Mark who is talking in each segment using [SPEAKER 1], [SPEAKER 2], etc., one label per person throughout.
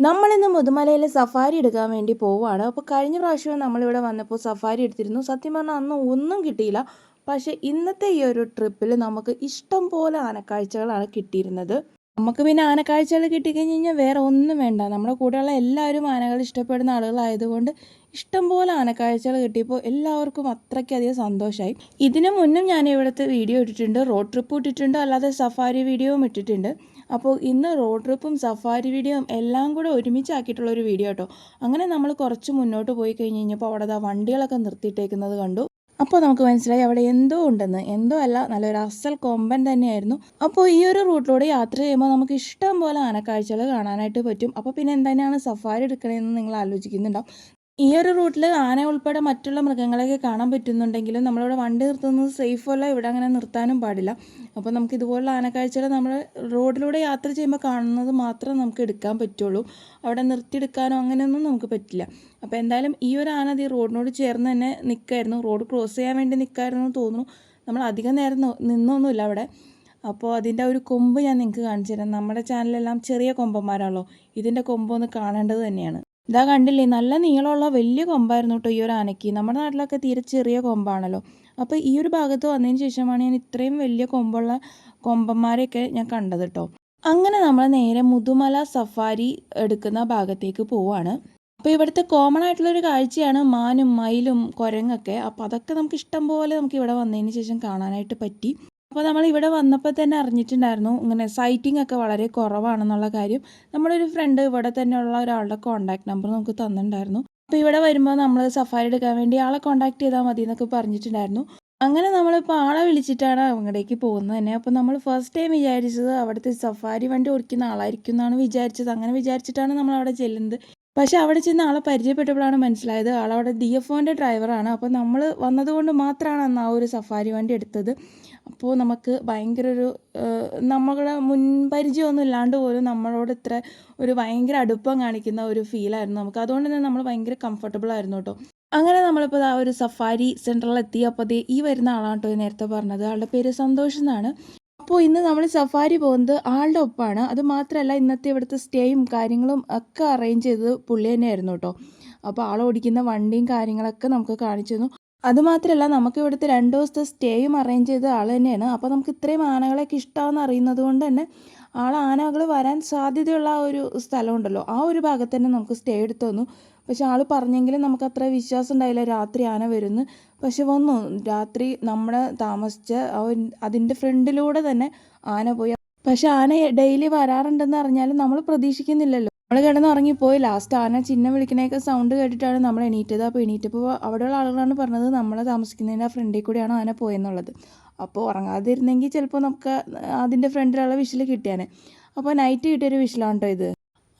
[SPEAKER 1] നമ്മളിന്ന് മുതുമലയിൽ സഫാരി എടുക്കാൻ വേണ്ടി പോവുകയാണ്. അപ്പോൾ കഴിഞ്ഞ പ്രാവശ്യം നമ്മളിവിടെ വന്നപ്പോൾ സഫാരി എടുത്തിരുന്നു. സത്യം പറഞ്ഞാൽ അന്ന് ഒന്നും കിട്ടിയില്ല. പക്ഷേ ഇന്നത്തെ ഈ ഒരു ട്രിപ്പിൽ നമുക്ക് ഇഷ്ടം പോലെ ആനക്കാഴ്ചകളാണ് കിട്ടിയിരുന്നത്. നമുക്ക് പിന്നെ ആനക്കാഴ്ചകൾ കിട്ടിക്കഴിഞ്ഞ് കഴിഞ്ഞാൽ വേറെ ഒന്നും വേണ്ട. നമ്മുടെ കൂടെയുള്ള എല്ലാവരും ആനകൾ ഇഷ്ടപ്പെടുന്ന ആളുകളായതുകൊണ്ട് ഇഷ്ടം പോലെ ആനക്കാഴ്ചകൾ കിട്ടിയപ്പോൾ എല്ലാവർക്കും അത്രയ്ക്കധികം സന്തോഷമായി ഇതിനു മുന്നും ഞാൻ ഇവിടുത്തെ വീഡിയോ ഇട്ടിട്ടുണ്ട്. റോഡ് ട്രിപ്പ് ഇട്ടിട്ടുണ്ട്. അല്ലാതെ സഫാരി വീഡിയോയും ഇട്ടിട്ടുണ്ട്. അപ്പോൾ ഇന്ന് റോഡ് ട്രിപ്പും സഫാരി വീഡിയോയും എല്ലാം കൂടെ ഒരുമിച്ചാക്കിയിട്ടുള്ള ഒരു വീഡിയോ കേട്ടോ അങ്ങനെ നമ്മൾ കുറച്ച് മുന്നോട്ട് പോയി കഴിഞ്ഞ് കഴിഞ്ഞപ്പോൾ അവിടെ വണ്ടികളൊക്കെ നിർത്തിയിട്ടേക്കുന്നത് കണ്ടു. അപ്പോൾ നമുക്ക് മനസ്സിലായി അവിടെ എന്തോ ഉണ്ടെന്ന്. എന്തോ അല്ല നല്ലൊരു അസൽ കൊമ്പൻ തന്നെയായിരുന്നു. അപ്പോൾ ഈ ഒരു റൂട്ടിലൂടെ യാത്ര ചെയ്യുമ്പോൾ നമുക്ക് ഇഷ്ടം പോലെ ആനക്കാഴ്ചകൾ കാണാനായിട്ട് പറ്റും. അപ്പോൾ പിന്നെ എന്തിനാണ് സഫാരി എടുക്കണമെന്ന് നിങ്ങൾ ആലോചിക്കുന്നുണ്ടാവും. ഈ ഒരു റൂട്ടിൽ ആന ഉൾപ്പെടെ മറ്റുള്ള മൃഗങ്ങളെയൊക്കെ കാണാൻ പറ്റുന്നുണ്ടെങ്കിലും നമ്മളിവിടെ വണ്ടി നിർത്തുന്നത് സേഫ് അല്ല ഇവിടെ അങ്ങനെ നിർത്താനും പാടില്ല. അപ്പോൾ നമുക്ക് ഇതുപോലുള്ള ആനക്കാഴ്ചകൾ നമ്മൾ റോഡിലൂടെ യാത്ര ചെയ്യുമ്പോൾ കാണുന്നത് മാത്രം നമുക്ക് എടുക്കാൻ പറ്റുള്ളൂ. അവിടെ നിർത്തിയെടുക്കാനോ അങ്ങനെയൊന്നും നമുക്ക് പറ്റില്ല. അപ്പോൾ എന്തായാലും ഈ ഒരു ആന ഈ റോഡിനോട് ചേർന്ന് തന്നെ നിൽക്കായിരുന്നു റോഡ് ക്രോസ് ചെയ്യാൻ വേണ്ടി നിൽക്കായിരുന്നു തോന്നുന്നു. നമ്മൾ അധികം നേരം നിന്നൊന്നുമില്ല അവിടെ. അപ്പോൾ അതിന്റെ ഒരു കൊമ്പ് ഞാൻ നിങ്ങൾക്ക് കാണിച്ചു തരാം. നമ്മുടെ ചാനലെല്ലാം ചെറിയ കൊമ്പന്മാരാണല്ലോ. ഇതിന്റെ കൊമ്പൊന്ന് കാണേണ്ടത് തന്നെയാണ്. ഇതാ കണ്ടില്ലേ നല്ല നീളമുള്ള വലിയ കൊമ്പായിരുന്നു കേട്ടോ ഈ ഒരു ആനയ്ക്ക് നമ്മുടെ നാട്ടിലൊക്കെ തീരെ ചെറിയ കൊമ്പാണല്ലോ. അപ്പോൾ ഈ ഒരു ഭാഗത്ത് വന്നതിന് ശേഷമാണ് ഞാൻ ഇത്രയും വലിയ കൊമ്പുള്ള കൊമ്പന്മാരെയൊക്കെ ഞാൻ കണ്ടത് കേട്ടോ. അങ്ങനെ നമ്മൾ നേരെ മുതുമല സഫാരി എടുക്കുന്ന ഭാഗത്തേക്ക് പോവാണ്. അപ്പോൾ ഇവിടുത്തെ കോമൺ ആയിട്ടുള്ളൊരു കാഴ്ചയാണ് മാനും മയിലും കുരങ്ങൊക്കെ. അപ്പോൾ അതൊക്കെ നമുക്ക് ഇഷ്ടം പോലെ നമുക്ക് ഇവിടെ വന്നതിന് ശേഷം കാണാനായിട്ട് പറ്റി. അപ്പോൾ നമ്മൾ ഇവിടെ വന്നപ്പോൾ തന്നെ അറിഞ്ഞിട്ടുണ്ടായിരുന്നു ഇങ്ങനെ സൈറ്റിംഗ് ഒക്കെ വളരെ കുറവാണെന്നുള്ള കാര്യം. നമ്മുടെ ഒരു ഫ്രണ്ട് ഇവിടെ തന്നെയുള്ള ഒരാളുടെ കോൺടാക്ട് നമ്പർ നമുക്ക് തന്നിട്ടുണ്ടായിരുന്നു. അപ്പോൾ ഇവിടെ വരുമ്പോൾ നമ്മൾ സഫാരി എടുക്കാൻ വേണ്ടി ആളെ കോൺടാക്ട് ചെയ്താൽ മതി എന്നൊക്കെ പറഞ്ഞിട്ടുണ്ടായിരുന്നു. അങ്ങനെ നമ്മളിപ്പോൾ ആളെ വിളിച്ചിട്ടാണ് അങ്ങടേക്ക് പോകുന്നത് തന്നെ. അപ്പോൾ നമ്മൾ ഫസ്റ്റ് ടൈം വിചാരിച്ചത് അവിടുത്തെ സഫാരി വണ്ടി ഓടിക്കുന്ന ആളായിരിക്കും എന്നാണ് വിചാരിച്ചത്. അങ്ങനെ വിചാരിച്ചിട്ടാണ് നമ്മൾ അവിടെ ചെല്ലുന്നത്. പക്ഷേ അവിടെ ചെന്ന് ആളെ പരിചയപ്പെട്ടപ്പോഴാണ് മനസ്സിലായത്. ആളവിടെ ഡി എഫ് ഒന്റെ ഡ്രൈവറാണ് അപ്പോൾ നമ്മൾ വന്നതുകൊണ്ട് മാത്രമാണ് അന്ന് ആ ഒരു സഫാരി വണ്ടി എടുത്തത്. അപ്പോൾ നമുക്ക് ഭയങ്കര ഒരു നമ്മളെ മുൻപരിചയമൊന്നും ഇല്ലാണ്ട് പോലും നമ്മളോട് ഇത്ര ഒരു ഭയങ്കര അടുപ്പം കാണിക്കുന്ന ഒരു ഫീലായിരുന്നു നമുക്ക്. അതുകൊണ്ട് തന്നെ നമ്മൾ ഭയങ്കര കംഫർട്ടബിൾ ആയിരുന്നു കേട്ടോ അങ്ങനെ നമ്മളിപ്പോൾ ആ ഒരു സഫാരി സെന്ററിൽ എത്തിയപ്പോൾ ഈ വരുന്ന ആളാണ് കേട്ടോ നേരത്തെ പറഞ്ഞത്. ആളുടെ പേര് സന്തോഷ് എന്നാണ്. അപ്പോൾ ഇന്ന് നമ്മൾ സഫാരി പോകുന്നത് ആളുടെ ഒപ്പമാണ് അത് മാത്രമല്ല ഇന്നത്തെ ഇവിടുത്തെ സ്റ്റേയും കാര്യങ്ങളും ഒക്കെ അറേഞ്ച് ചെയ്തത് പുള്ളി തന്നെയായിരുന്നു കേട്ടോ. അപ്പോൾ ആൾ ഓടിക്കുന്ന വണ്ടിയും കാര്യങ്ങളൊക്കെ നമുക്ക് കാണിച്ചു തന്നു. അതുമാത്രമല്ല നമുക്ക് ഇവിടുത്തെ രണ്ട് ദിവസത്തെ സ്റ്റേയും അറേഞ്ച് ചെയ്ത ആൾ തന്നെയാണ്. അപ്പോൾ നമുക്ക് ഇത്രയും ആനകളൊക്കെ ഇഷ്ടമാണെന്ന് അറിയുന്നത് കൊണ്ട് തന്നെ ആൾ ആനകൾ വരാൻ സാധ്യതയുള്ള ആ ഒരു സ്ഥലമുണ്ടല്ലോ ആ ഒരു ഭാഗത്ത് തന്നെ നമുക്ക് സ്റ്റേ എടുത്തു തന്നു. പക്ഷെ ആൾ പറഞ്ഞെങ്കിലും നമുക്ക് അത്ര വിശ്വാസം ഉണ്ടായില്ല. രാത്രി ആന വരുന്നു. പക്ഷെ വന്നു. രാത്രി നമ്മൾ താമസിച്ച അതിന്റെ ഫ്രണ്ടിലൂടെ തന്നെ ആന പോയി. പക്ഷെ ആന ഡെയിലി വരാറുണ്ടെന്ന് അറിഞ്ഞാലും നമ്മൾ പ്രതീക്ഷിക്കുന്നില്ലല്ലോ. നമ്മൾ കിടന്ന് ഉറങ്ങിപ്പോയി ലാസ്റ്റ് ആന ചിഹ്നം വിളിക്കണേക്കെ സൗണ്ട് കേട്ടിട്ടാണ് നമ്മൾ എണീറ്റത്. അപ്പോൾ എണീറ്റപ്പോൾ അവിടെയുള്ള ആളുകളാണ് പറഞ്ഞത് നമ്മൾ താമസിക്കുന്നതിന്റെ ആ ഫ്രണ്ടിൽ കൂടിയാണ് ആന പോയെന്നുള്ളത്. അപ്പോൾ ഉറങ്ങാതിരുന്നെങ്കിൽ ചിലപ്പോൾ നമുക്ക് അതിന്റെ ഫ്രണ്ടിലുള്ള വിഷിൽ കിട്ടിയാനെ. അപ്പോൾ നൈറ്റ് കിട്ടിയൊരു വിഷിലാണ് കേട്ടോ ഇത്?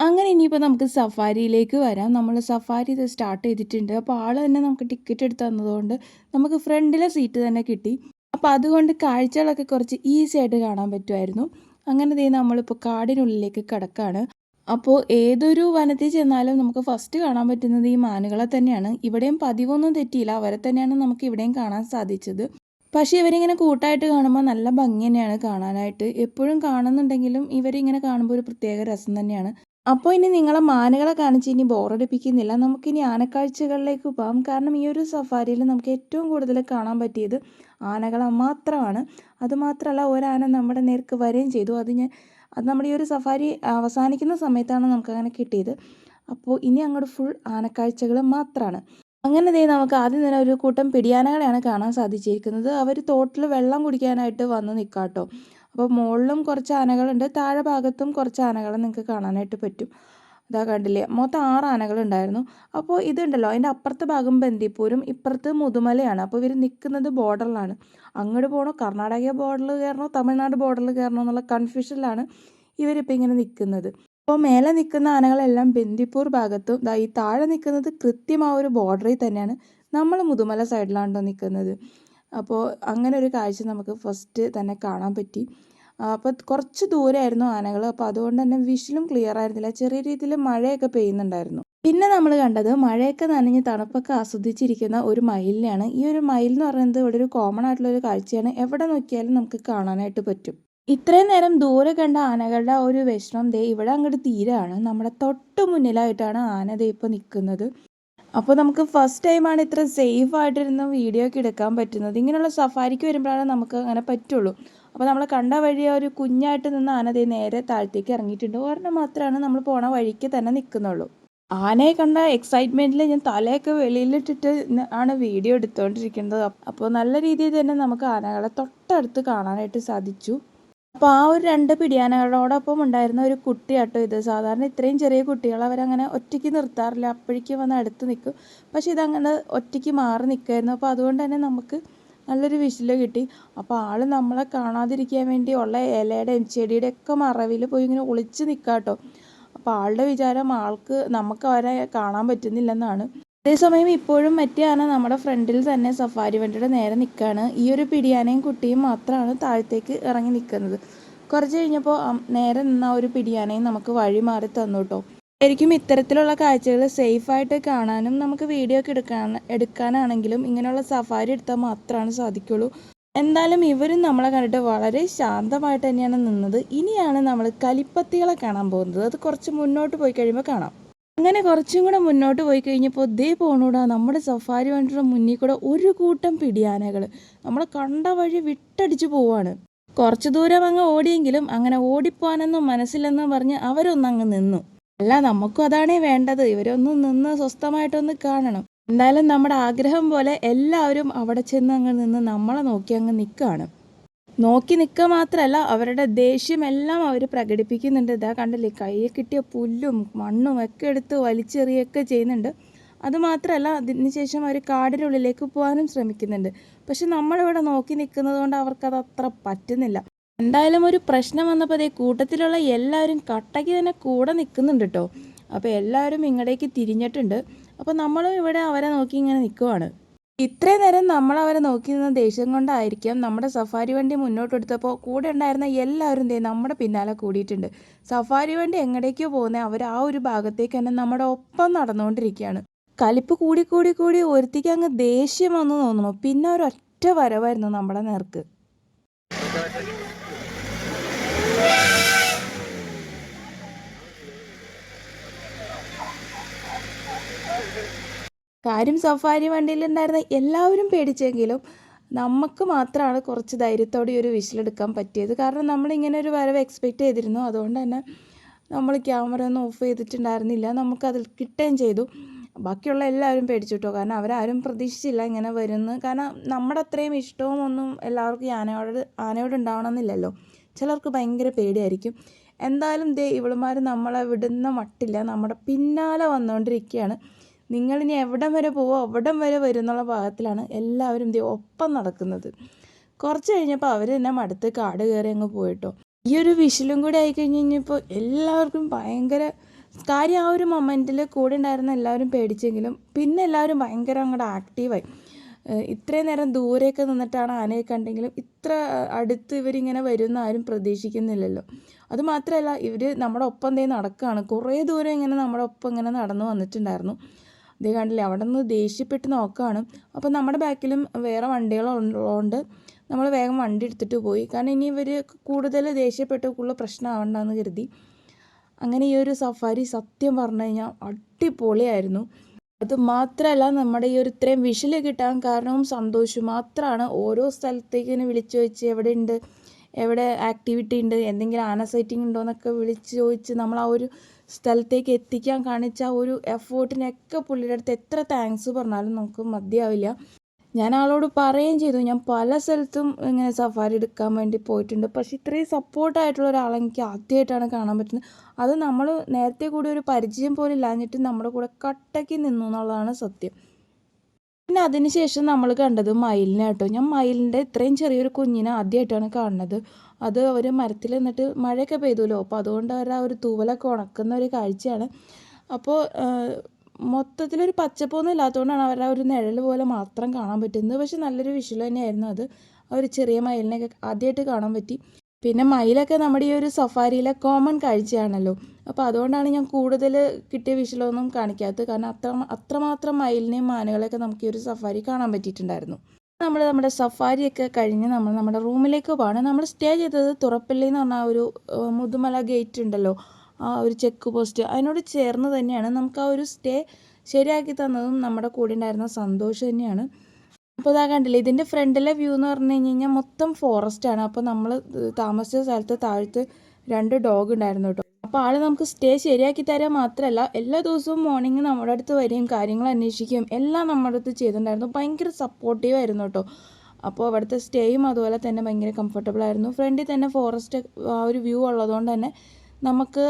[SPEAKER 1] അങ്ങനെ ഇനിയിപ്പോൾ നമുക്ക് സഫാരിയിലേക്ക് വരാം. നമ്മൾ സഫാരി ഇത് സ്റ്റാർട്ട് ചെയ്തിട്ടുണ്ട്. അപ്പോൾ ആൾ തന്നെ നമുക്ക് ടിക്കറ്റ് എടുത്ത് തന്നതുകൊണ്ട് നമുക്ക് ഫ്രണ്ടിലെ സീറ്റ് തന്നെ കിട്ടി. അപ്പോൾ അതുകൊണ്ട് കാഴ്ചകളൊക്കെ കുറച്ച് ഈസി ആയിട്ട് കാണാൻ പറ്റുമായിരുന്നു. അങ്ങനെ ദേ നമ്മളിപ്പോൾ കാടിനുള്ളിലേക്ക് കിടക്കാണ്. അപ്പോൾ ഏതൊരു വനത്തിൽ ചെന്നാലും നമുക്ക് ഫസ്റ്റ് കാണാൻ പറ്റുന്നത് ഈ മാനുകളെ തന്നെയാണ്. ഇവിടെയും പതിവൊന്നും തെറ്റിയില്ല. അവരെ തന്നെയാണ് നമുക്ക് ഇവിടെയും കാണാൻ സാധിച്ചത്. പക്ഷേ ഇവരിങ്ങനെ കൂട്ടായിട്ട് കാണുമ്പോൾ നല്ല ഭംഗി തന്നെയാണ് കാണാനായിട്ട്. എപ്പോഴും കാണുന്നുണ്ടെങ്കിലും ഇവരിങ്ങനെ കാണുമ്പോൾ ഒരു പ്രത്യേക രസം തന്നെയാണ്. അപ്പോൾ ഇനി നിങ്ങളെ മാനുകളെ കാണിച്ച് ഇനി ബോറടിപ്പിക്കുന്നില്ല നമുക്കിനി ആനക്കാഴ്ചകളിലേക്ക് പോകാം കാരണം ഈ ഒരു സഫാരിയിൽ നമുക്ക് ഏറ്റവും കൂടുതൽ കാണാൻ പറ്റിയത് ആനകളെ മാത്രമാണ്. അതുമാത്രമല്ല ഒരാന നമ്മുടെ നേർക്ക് വരികയും ചെയ്തു. അത് ഞാൻ അത് നമ്മുടെ ഈ ഒരു സഫാരി അവസാനിക്കുന്ന സമയത്താണ് നമുക്കങ്ങനെ കിട്ടിയത്. അപ്പോൾ ഇനി അങ്ങോട്ട് ഫുൾ ആനക്കാഴ്ചകൾ മാത്രമാണ് അങ്ങനെ ദേ നമുക്ക് ആദ്യം തന്നെ ഒരു കൂട്ടം പിടിയാനകളെയാണ് കാണാൻ സാധിച്ചിരിക്കുന്നത്. അവർ തോട്ടിൽ വെള്ളം കുടിക്കാനായിട്ട് വന്ന് നിൽക്കാട്ടോ അപ്പോൾ മുകളിലും കുറച്ച് ആനകളുണ്ട്. താഴെ ഭാഗത്തും കുറച്ച് ആനകളെ നിങ്ങൾക്ക് കാണാനായിട്ട് പറ്റും. ഇതാ കണ്ടില്ലേ? മൊത്തം ആറ് ആനകളുണ്ടായിരുന്നു. അപ്പോൾ ഇതുണ്ടല്ലോ അതിന്റെ അപ്പുറത്തെ ഭാഗം ബന്ദിപ്പൂരും ഇപ്പുറത്ത് മുതുമലയാണ്. അപ്പോൾ ഇവർ നിൽക്കുന്നത് ബോർഡറിലാണ്. അങ്ങോട്ട് പോകണോ കർണാടക ബോർഡറിൽ കയറണോ തമിഴ്നാട് ബോർഡറിൽ കയറണോ എന്നുള്ള കൺഫ്യൂഷനിലാണ് ഇവരിപ്പോൾ ഇങ്ങനെ നിൽക്കുന്നത് അപ്പോൾ മേലെ നിൽക്കുന്ന ആനകളെല്ലാം ബന്ദിപ്പൂർ ഭാഗത്തും ഈ താഴെ നിൽക്കുന്നത് കൃത്യമായ ഒരു ബോർഡറിൽ തന്നെയാണ്. നമ്മൾ മുതുമല സൈഡിലാണല്ലോ നിൽക്കുന്നത് അപ്പോൾ അങ്ങനെ ഒരു കാഴ്ച നമുക്ക് ഫസ്റ്റ് തന്നെ കാണാൻ പറ്റി. അപ്പോൾ കുറച്ച് ദൂരമായിരുന്നു ആനകൾ അപ്പോൾ അതുകൊണ്ട് തന്നെ വിഷലും ക്ലിയർ ആയിരുന്നില്ല. ചെറിയ രീതിയിൽ മഴയൊക്കെ പെയ്യുന്നുണ്ടായിരുന്നു. പിന്നെ നമ്മൾ കണ്ടത് മഴയൊക്കെ നനഞ്ഞ് തണുപ്പൊക്കെ ആസ്വദിച്ചിരിക്കുന്ന ഒരു മയിലിനെയാണ്. ഈ ഒരു മയിൽ എന്ന് പറയുന്നത് ഇവിടെ ഒരു കോമൺ ആയിട്ടുള്ള ഒരു കാഴ്ചയാണ്. എവിടെ നോക്കിയാലും നമുക്ക് കാണാനായിട്ട് പറ്റും. ഇത്രയും നേരം ദൂരെ കണ്ട ആനകളുടെ ഒരു വിഷമം ദേ ഇവിടെ അങ്ങോട്ട് തീരാണ്. നമ്മുടെ തൊട്ട് മുന്നിലായിട്ടാണ് ആന ദേ ഇപ്പോൾ നിൽക്കുന്നത് അപ്പോൾ നമുക്ക് ഫസ്റ്റ് ടൈമാണ് ഇത്ര സേഫ് ആയിട്ടിരുന്ന് വീഡിയോ ഒക്കെ എടുക്കാൻ പറ്റുന്നത്. ഇങ്ങനെയുള്ള സഫാരിക്ക് വരുമ്പോഴാണ് നമുക്ക് അങ്ങനെ പറ്റുള്ളൂ. അപ്പോൾ നമ്മൾ കണ്ട വഴി ഒരു കുഞ്ഞായിട്ട് നിന്ന് ആന ദേ നേരെ താഴത്തേക്ക് ഇറങ്ങിയിട്ടുണ്ട്. ഒരെണ്ണം മാത്രമാണ് നമ്മൾ പോണ വഴിക്ക് തന്നെ നിൽക്കുന്നുള്ളൂ. ആനയെ കണ്ട എക്സൈറ്റ്മെന്റിൽ ഞാൻ തലയൊക്കെ വെളിയിലിട്ടിട്ട് ആണ് വീഡിയോ എടുത്തുകൊണ്ടിരിക്കുന്നത് അപ്പോൾ നല്ല രീതിയിൽ തന്നെ നമുക്ക് ആനകളെ തൊട്ടടുത്ത് കാണാനായിട്ട് സാധിച്ചു. അപ്പോൾ ആ ഒരു രണ്ട് പിടിയാനകളോടൊപ്പം ഉണ്ടായിരുന്ന ഒരു കുട്ടിയാട്ടോ ഇത്. സാധാരണ ഇത്രയും ചെറിയ കുട്ടികൾ അവരങ്ങനെ ഒറ്റയ്ക്ക് നിർത്താറില്ല. അപ്പോഴേക്കും വന്ന് അടുത്ത് നിൽക്കും. പക്ഷേ ഇതങ്ങനെ ഒറ്റയ്ക്ക് മാറി നിൽക്കുമായിരുന്നു അപ്പോൾ അതുകൊണ്ട് തന്നെ നമുക്ക് നല്ലൊരു വിഷൽ കിട്ടി. അപ്പോൾ ആൾ നമ്മളെ കാണാതിരിക്കാൻ വേണ്ടി ഉള്ള ഇലയുടെയും ചെടിയുടെ ഒക്കെ മറവിൽ പോയി ഇങ്ങനെ ഒളിച്ച് നിൽക്കാട്ടോ അപ്പോൾ ആളുടെ വിചാരം ആൾക്ക് നമുക്ക് അവരെ കാണാൻ പറ്റുന്നില്ലെന്നാണ്. അതേസമയം ഇപ്പോഴും മറ്റേ നമ്മുടെ ഫ്രണ്ടിൽ തന്നെ സഫാരി വണ്ടിയുടെ നേരെ നിൽക്കുകയാണ് ഈ ഒരു പിടിയാനയും കുട്ടിയും മാത്രമാണ് താഴത്തേക്ക് ഇറങ്ങി നിൽക്കുന്നത് കുറച്ച് കഴിഞ്ഞപ്പോൾ നേരെ നിന്ന ഒരു പിടിയാനയും നമുക്ക് വഴി മാറി തന്നു കേട്ടോ ശരിക്കും ഇത്തരത്തിലുള്ള കാഴ്ചകൾ സേഫായിട്ട് കാണാനും നമുക്ക് വീഡിയോ ഒക്കെ എടുക്കാൻ എടുക്കാനാണെങ്കിലും ഇങ്ങനെയുള്ള സഫാരി എടുത്താൽ മാത്രമാണ് സാധിക്കുള്ളൂ. എന്തായാലും ഇവരും നമ്മളെ കണ്ടിട്ട് വളരെ ശാന്തമായിട്ട് തന്നെയാണ് നിന്നത്. ഇനിയാണ് നമ്മൾ കലിപ്പത്തികളെ കാണാൻ പോകുന്നത്. അത് കുറച്ച് മുന്നോട്ട് പോയി കഴിയുമ്പോൾ കാണാം. അങ്ങനെ കുറച്ചും കൂടെ മുന്നോട്ട് പോയി കഴിഞ്ഞപ്പോൾ ദേ പോണൂടാ നമ്മുടെ സഫാരി വണ്ടിയുടെ മുന്നിൽ കൂടെ ഒരു കൂട്ടം പിടിയാനകൾ നമ്മൾ കണ്ട വഴി വിട്ടടിച്ചു പോവാണ്. കുറച്ച് ദൂരം അങ്ങ് ഓടിയെങ്കിലും അങ്ങനെ ഓടിപ്പോവാനൊന്നും മനസ്സിലെന്നും പറഞ്ഞ് അവരൊന്നങ്ങ് നിന്നു. അല്ല നമുക്കും അതാണേ വേണ്ടത്. ഇവരൊന്ന് നിന്ന് സ്വസ്ഥമായിട്ടൊന്ന് കാണണം. എന്തായാലും നമ്മുടെ ആഗ്രഹം പോലെ എല്ലാവരും അവിടെ ചെന്ന് അങ്ങ് നിന്ന് നമ്മളെ നോക്കി അങ്ങ് നിൽക്കുകയാണ് നോക്കി നിൽക്കുക മാത്രമല്ല അവരുടെ ദേഷ്യമെല്ലാം അവർ പ്രകടിപ്പിക്കുന്നുണ്ട്. ഇതാ കണ്ടില്ലേ കയ്യിൽ കിട്ടിയ പുല്ലും മണ്ണും ഒക്കെ എടുത്ത് വലിച്ചെറിയൊക്കെ ചെയ്യുന്നുണ്ട്. അതുമാത്രമല്ല അതിനുശേഷം അവർ ഉള്ളിലേക്ക് പോകാനും ശ്രമിക്കുന്നുണ്ട്. പക്ഷെ നമ്മളിവിടെ നോക്കി നിൽക്കുന്നത് കൊണ്ട് അവർക്കത് അത്ര പറ്റുന്നില്ല. എന്തായാലും ഒരു പ്രശ്നം വന്നപ്പോൾ അതേ കൂട്ടത്തിലുള്ള എല്ലാവരും കട്ടയ്ക്ക് തന്നെ കൂടെ നിൽക്കുന്നുണ്ട് കേട്ടോ. അപ്പോൾ എല്ലാവരും ഇങ്ങടേക്ക് തിരിഞ്ഞിട്ടുണ്ട്. അപ്പോൾ നമ്മളും ഇവിടെ അവരെ നോക്കി ഇങ്ങനെ നിൽക്കുവാണ്. ഇത്രയും നേരം നമ്മൾ അവരെ നോക്കി നിന്ന ദേഷ്യം കൊണ്ടായിരിക്കാം നമ്മുടെ സഫാരി വണ്ടി മുന്നോട്ട് എടുത്തപ്പോൾ കൂടെ ഉണ്ടായിരുന്ന എല്ലാവരും ദേ നമ്മുടെ പിന്നാലെ കൂടിയിട്ടുണ്ട്. സഫാരി വണ്ടി എങ്ങടേക്കോ പോകുന്നത് അവർ ആ ഒരു ഭാഗത്തേക്ക് തന്നെ നമ്മുടെ ഒപ്പം നടന്നുകൊണ്ടിരിക്കുകയാണ്. കലിപ്പ് കൂടി കൂടി കൂടി ഒരുത്തിക്ക് അങ്ങ് ദേഷ്യം വന്നു തോന്നുന്നു. പിന്നെ ഒരൊറ്റ വരവായിരുന്നു നമ്മുടെ നേർക്ക്. കാര്യം സഫാരി വണ്ടിയിലുണ്ടായിരുന്ന എല്ലാവരും പേടിച്ചെങ്കിലും നമുക്ക് മാത്രമാണ് കുറച്ച് ധൈര്യത്തോടെ ഒരു വിഷിലെടുക്കാൻ പറ്റിയത്. കാരണം നമ്മളിങ്ങനെ ഒരു വരവ് എക്സ്പെക്റ്റ് ചെയ്തിരുന്നു. അതുകൊണ്ട് തന്നെ നമ്മൾ ക്യാമറ ഒന്നും ഓഫ് ചെയ്തിട്ടുണ്ടായിരുന്നില്ല. നമുക്കതിൽ കിട്ടുകയും ചെയ്തു. ബാക്കിയുള്ള എല്ലാവരും പേടിച്ചു കേട്ടോ. കാരണം അവരാരും പ്രതീക്ഷിച്ചില്ല ഇങ്ങനെ വരുന്നു. കാരണം നമ്മുടെ അത്രയും ഇഷ്ടവും ഒന്നും എല്ലാവർക്കും ആനയോട് ആനയോട് ഉണ്ടാവണമെന്നില്ലല്ലോ. ചിലർക്ക് ഭയങ്കര പേടിയായിരിക്കും. എന്തായാലും ദേ ഇവളുമാർ നമ്മളെ വിടുന്ന മട്ടില്ല. നമ്മുടെ പിന്നാലെ വന്നുകൊണ്ടിരിക്കുകയാണ്. നിങ്ങളിനി എവിടം വരെ പോവോ അവിടം വരെ വരും എന്നുള്ള ഭാഗത്തിലാണ് എല്ലാവരും ദേ ഒപ്പം നടക്കുന്നത്. കുറച്ച് കഴിഞ്ഞപ്പോൾ അവർ തന്നെ മടുത്ത് കാട് കയറി അങ്ങ് പോയിട്ടോ. ഈ ഒരു വിഷലും കൂടി ആയി കഴിഞ്ഞ് കഴിഞ്ഞപ്പോൾ എല്ലാവർക്കും ഭയങ്കര കാര്യം ആ ഒരു മൊമെന്റിൽ കൂടെ ഉണ്ടായിരുന്ന എല്ലാവരും പേടിച്ചെങ്കിലും പിന്നെ എല്ലാവരും ഭയങ്കര അങ്ങോട്ട് ആക്റ്റീവായി ഇത്രയും നേരം ദൂരെയൊക്കെ നിന്നിട്ടാണ് ആനയെ കണ്ടെങ്കിലും ഇത്ര അടുത്ത് ഇവരിങ്ങനെ വരുമെന്ന് ആരും പ്രതീക്ഷിക്കുന്നില്ലല്ലോ. അതുമാത്രമല്ല ഇവർ നമ്മുടെ ഒപ്പം ദേ നടക്കുകയാണ് കുറേ ദൂരം ഇങ്ങനെ നമ്മുടെ ഒപ്പം ഇങ്ങനെ നടന്നു വന്നിട്ടുണ്ടായിരുന്നു. ഇതേ കണ്ടില്ലേ അവിടെ നിന്ന് ദേഷ്യപ്പെട്ട് നോക്കുകയാണ് അപ്പോൾ നമ്മുടെ ബാക്കിലും വേറെ വണ്ടികളുള്ളതുകൊണ്ട് നമ്മൾ വേഗം വണ്ടി എടുത്തിട്ട് പോയി. കാരണം ഇനി ഇവർ കൂടുതൽ ദേഷ്യപ്പെട്ടുള്ള പ്രശ്നമാവണ്ടെന്ന് കരുതി. അങ്ങനെ ഈ ഒരു സഫാരി സത്യം പറഞ്ഞു കഴിഞ്ഞാൽ അടിപൊളിയായിരുന്നു. അത് മാത്രമല്ല നമ്മുടെ ഈ ഒരു ഇത്രയും വിഷിൽ കിട്ടാൻ കാരണവും സന്തോഷവും മാത്രമാണ് ഓരോ സ്ഥലത്തേക്ക് ഇങ്ങനെ വിളിച്ചു വെച്ച് എവിടെ ഉണ്ട് എവിടെ ആക്ടിവിറ്റി ഉണ്ട് എന്തെങ്കിലും ആന സൈറ്റിംഗ് ഉണ്ടോ എന്നൊക്കെ വിളിച്ച് ചോദിച്ച് നമ്മൾ ആ ഒരു സ്ഥലത്തേക്ക് എത്തിക്കാൻ കാണിച്ച ആ ഒരു എഫേർട്ടിനൊക്കെ പുള്ളിയുടെ അടുത്ത് എത്ര താങ്ക്സ് പറഞ്ഞാലും നമുക്ക് മതിയാവില്ല. ഞാൻ ആളോട് പറയുകയും ചെയ്തു ഞാൻ പല സ്ഥലത്തും ഇങ്ങനെ സഫാരി എടുക്കാൻ വേണ്ടി പോയിട്ടുണ്ട്. പക്ഷെ ഇത്രയും സപ്പോർട്ടായിട്ടുള്ള ഒരാളെ എനിക്ക് ആദ്യമായിട്ടാണ് കാണാൻ പറ്റുന്നത്. അത് നമ്മൾ നേരത്തെ കൂടി ഒരു പരിചയം പോലും ഇല്ലാഞ്ഞിട്ട് നമ്മുടെ കൂടെ കട്ടയ്ക്ക് നിന്നു എന്നുള്ളതാണ് സത്യം. പിന്നെ അതിനുശേഷം നമ്മൾ കണ്ടത് മയിലിനെ കേട്ടോ. ഞാൻ മയിലിന്റെ ഇത്രയും ചെറിയൊരു കുഞ്ഞിനെ ആദ്യമായിട്ടാണ് കാണുന്നത്. അത് അവർ മരത്തിൽ നിന്നിട്ട് മഴയൊക്കെ പെയ്തുല്ലോ. അപ്പോൾ അതുകൊണ്ട് അവർ ആ ഒരു തൂവലൊക്കെ ഉണക്കുന്ന ഒരു കാഴ്ചയാണ്. അപ്പോൾ മൊത്തത്തിലൊരു പച്ചപ്പൊന്നും ഇല്ലാത്തതുകൊണ്ടാണ് അവരുടെ ഒരു നിഴൽ പോലെ മാത്രം കാണാൻ പറ്റുന്നത്. പക്ഷെ നല്ലൊരു വിഷ്വൽ തന്നെയായിരുന്നു അത്. ഒരു ചെറിയ മയിലിനെയൊക്കെ ആദ്യമായിട്ട് കാണാൻ പറ്റി. പിന്നെ മയിലൊക്കെ നമ്മുടെ ഈ ഒരു സഫാരിയിലെ കോമൺ കാഴ്ചയാണല്ലോ. അപ്പോൾ അതുകൊണ്ടാണ് ഞാൻ കൂടുതൽ കിട്ടിയ വിഷലൊന്നും കാണിക്കാത്തത്. കാരണം അത്ര അത്രമാത്രം മയിലിനെയും മാനുകളെയൊക്കെ നമുക്ക് ഈ ഒരു സഫാരി കാണാൻ പറ്റിയിട്ടുണ്ടായിരുന്നു. നമ്മൾ നമ്മുടെ സഫാരിയൊക്കെ കഴിഞ്ഞ് നമ്മൾ നമ്മുടെ റൂമിലേക്ക് പോവാണ്. നമ്മൾ സ്റ്റേ ചെയ്തത് തുറപ്പള്ളി എന്ന് പറഞ്ഞ ഒരു മുതുമല ഗേറ്റ് ഉണ്ടല്ലോ. ആ ഒരു ചെക്ക് പോസ്റ്റ്. അതിനോട് ചേർന്ന് തന്നെയാണ് നമുക്ക് ആ ഒരു സ്റ്റേ ശരിയാക്കി തന്നതും നമ്മുടെ കൂടെ ഉണ്ടായിരുന്ന സന്തോഷം തന്നെയാണ്. അപ്പോൾ ഇതാ കണ്ടില്ലേ ഇതിന്റെ ഫ്രണ്ടിലെ വ്യൂ എന്ന് പറഞ്ഞു കഴിഞ്ഞ് കഴിഞ്ഞാൽ മൊത്തം ഫോറസ്റ്റ് ആണ്. അപ്പോൾ നമ്മൾ താമസിച്ച സ്ഥലത്ത് താഴത്ത് രണ്ട് ഡോഗ് ഉണ്ടായിരുന്നു കേട്ടോ അപ്പോൾ ആൾ നമുക്ക് സ്റ്റേ ശരിയാക്കി തരാൻ മാത്രമല്ല എല്ലാ ദിവസവും മോർണിംഗ് നമ്മുടെ അടുത്ത് വരികയും കാര്യങ്ങൾ അന്വേഷിക്കുകയും എല്ലാം നമ്മുടെ അടുത്ത് ചെയ്തിട്ടുണ്ടായിരുന്നു. ഭയങ്കര സപ്പോർട്ടീവ് ആയിരുന്നു കേട്ടോ അപ്പോൾ അവിടുത്തെ സ്റ്റേയും അതുപോലെ തന്നെ ഭയങ്കര കംഫർട്ടബിൾ ആയിരുന്നു. ഫ്രണ്ടിൽ തന്നെ ഫോറസ്റ്റ് ആ ഒരു വ്യൂ ഉള്ളതുകൊണ്ട് തന്നെ നമുക്ക്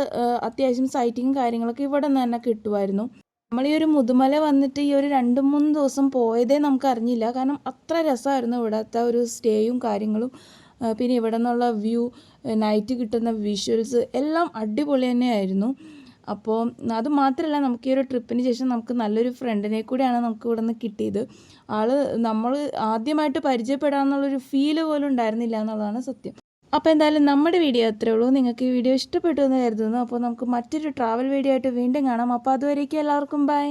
[SPEAKER 1] അത്യാവശ്യം സൈറ്റിങ്ങും കാര്യങ്ങളൊക്കെ ഇവിടെ നിന്ന് തന്നെ കിട്ടുമായിരുന്നു. നമ്മൾ ഈ ഒരു മുതുമല വന്നിട്ട് ഈ ഒരു രണ്ട് മൂന്ന് ദിവസം പോയതേ നമുക്ക് അറിഞ്ഞില്ല കാരണം അത്ര രസമായിരുന്നു ഇവിടുത്തെ ഒരു സ്റ്റേയും കാര്യങ്ങളും. പിന്നെ ഇവിടെ നിന്നുള്ള വ്യൂ നൈറ്റ് കിട്ടുന്ന വിഷ്വൽസ് എല്ലാം അടിപൊളി തന്നെയായിരുന്നു. അപ്പോൾ അത് മാത്രമല്ല നമുക്ക് ഈ ഒരു ട്രിപ്പിന് ശേഷം നമുക്ക് നല്ലൊരു ഫ്രണ്ടിനെ കൂടിയാണ് നമുക്ക് ഇവിടെ നിന്ന് കിട്ടിയത്. ആൾ നമ്മൾ ആദ്യമായിട്ട് പരിചയപ്പെടാമെന്നുള്ളൊരു ഫീൽ പോലും ഉണ്ടായിരുന്നില്ല എന്നുള്ളതാണ് സത്യം. അപ്പോൾ എന്തായാലും നമ്മുടെ വീഡിയോ അത്രേ ഉള്ളൂ. നിങ്ങൾക്ക് ഈ വീഡിയോ ഇഷ്ടപ്പെട്ടു എന്ന് കരുതുന്നു. അപ്പോൾ നമുക്ക് മറ്റൊരു ട്രാവൽ വീഡിയോ ആയിട്ട് വീണ്ടും കാണാം. അപ്പോൾ അതുവരേക്കും എല്ലാവർക്കും ബൈ